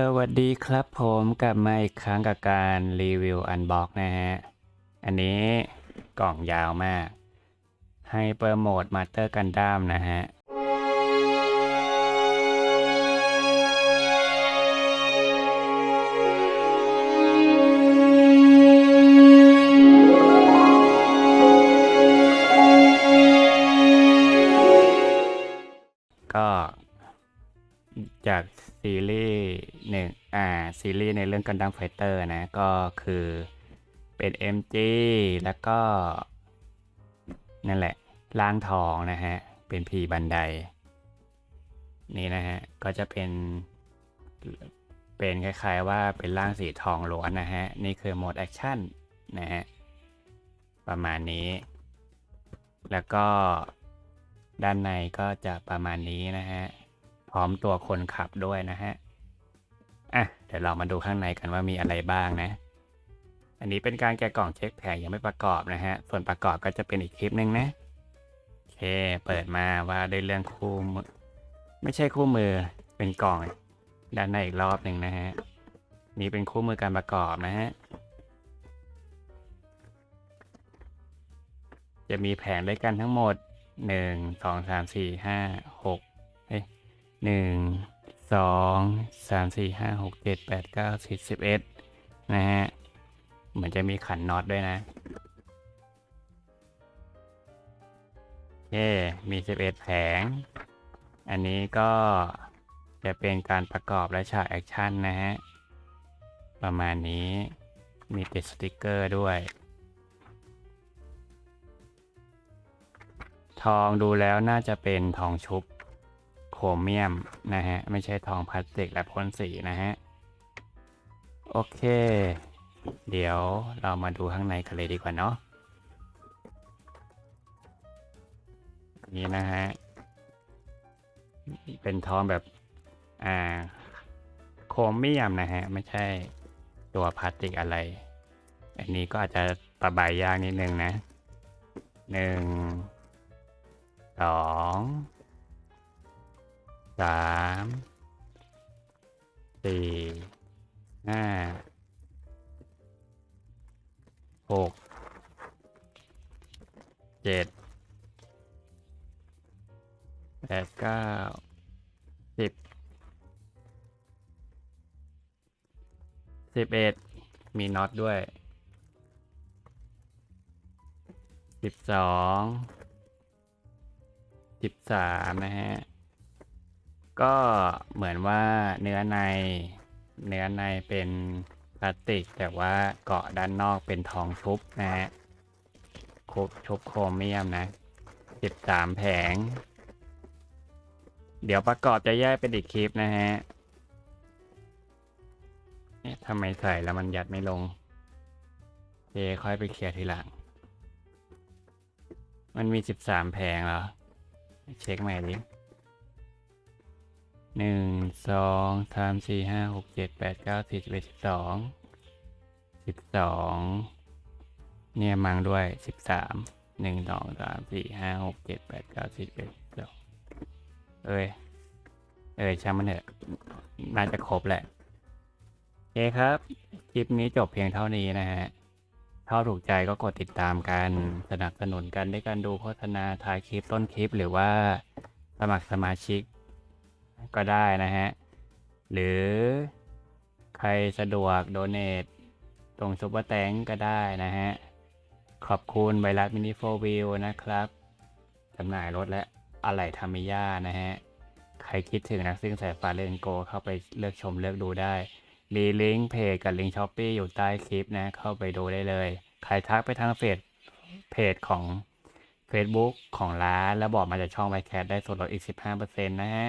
สวัสดีครับผมกลับมาอีกครั้งกับการรีวิวอันบ็อกนะฮะ อันนี้กล่องยาวมาก ให้เปอร์โหมดมาสเตอร์กันดั้มนะฮะ ก็ จากซีรีส์หนึ่งอ่าซีรีส์ในเรื่องกันดั้มไฟเตอร์นะ ก็คือเป็น MG แล้วก็ นั่นแหละร่างทองนะฮะ เป็นพีบันได นี่นะฮะ ก็จะเป็น เป็นคล้ายๆว่าเป็นร่างสีทองล้วนนะฮะ นี่คือโหมดแอคชั่นนะฮะ ประมาณนี้ แล้วก็ด้านในก็จะประมาณนี้นะฮะ ร้อมตัวคนขับด้วยนะฮะ อะ เดี๋ยวเรามาดูข้างในกันว่ามีอะไรบ้างนะ อันนี้เป็นการแกะกล่องเช็คแผงยังไม่ประกอบนะฮะ ส่วนประกอบก็จะเป็นอีกคลิปหนึ่งนะโอเค เปิดมาว่าด้วยเรื่องคู่มือ ไม่ใช่คู่มือ เป็นกล่องด้านในอีกรอบหนึ่งนะฮะ นี่เป็นคู่มือการประกอบนะฮะจะมีแผงด้วยกันทั้งหมดหนึ่งสองสามสี่ห้าหกเอ้ย หนึ่งสองสามสี่ห้าหกเจ็ดแปดเก้าสิบสิบเอ็ดนะฮะ เหมือนจะมีขันน็อตด้วยนะเย่มีสิบเอ็ดแผง อันนี้ก็จะเป็นการประกอบและฉากแอคชั่นนะฮะ ประมาณนี้มีติดสติกเกอร์ด้วย ทองดูแล้วน่าจะเป็นทองชุบ โครเมียมนะฮะ ไม่ใช่ทองพลาสติกและพ่นสีนะฮะ โอเค เดี๋ยวเรามาดูข้างในกันเลยดีกว่าเนาะนี่นะฮะ เป็นทองแบบ อ่า โครเมียมนะฮะ ไม่ใช่ตัวพลาสติกอะไร อันนี้ก็อาจจะระบายยากนิดนึงนะหนึ่งสอง สามสี่ห้าหกเจ็ดแปดเก้าสิบสิบเอ็ดมีน็อตด้วยสิบสองสิบสามนะฮะ ก็เหมือนว่าเนื้อในเนื้อในเป็นพลาสติก แต่ว่าเกาะด้านนอกเป็นทองชุบนะฮะคุบชุบโครเมียมนะสิบสามแผง เดี๋ยวประกอบจะแยกเป็นอีกคลิปนะฮะเนี่ยทำไมใส่แล้วมันยัดไม่ลงเจค่อยไปเคลียร์ทีหลัง มันมีสิบสามแผงเหรอ เช็คใหม่ดิ หนึ่งสองสามสี่ห้าหกเจ็ดแปดเก้าสิบเอ็ดสิบสองสิบสองเนี่ยมังด้วยสิบสามหนึ่งสองสามสี่ห้าหกเจ็ดแปดเก้าสิบเอ็ดสิบสองเอ้ย เอ้ยช่างมันเถอะน่าจะครบแหละโอเคครับ คลิปนี้จบเพียงเท่านี้นะฮะถ้าถูกใจก็กดติดตามกันสนับสนุนกันด้วยการดูโฆษณาท้ายคลิปต้นคลิปหรือว่าสมัครสมาชิก ก็ได้นะฮะ หรือใครสะดวกโดเน a ตรงซุปเปอร์แตงก็ได้นะฮะ ขอบคุณไวรัสมินิโฟวิวนะครับจำหน่ายรถและอะไหล่ทามิยานะฮะ ใครคิดถึงนักซิ่งสายฟ้าเลนโก เข้าไปเลือกชมเลือกดูได้ มีลิงก์เพจกับลิงก์ช้อปปี้อยู่ใต้คลิปนะ เข้าไปดูได้เลย ใครทักไปทางเฟซเพจของ Facebook ของร้าน แล้วบอกมาจากช่องไวแคสได้ส่วนลดอีก 15%นะฮะ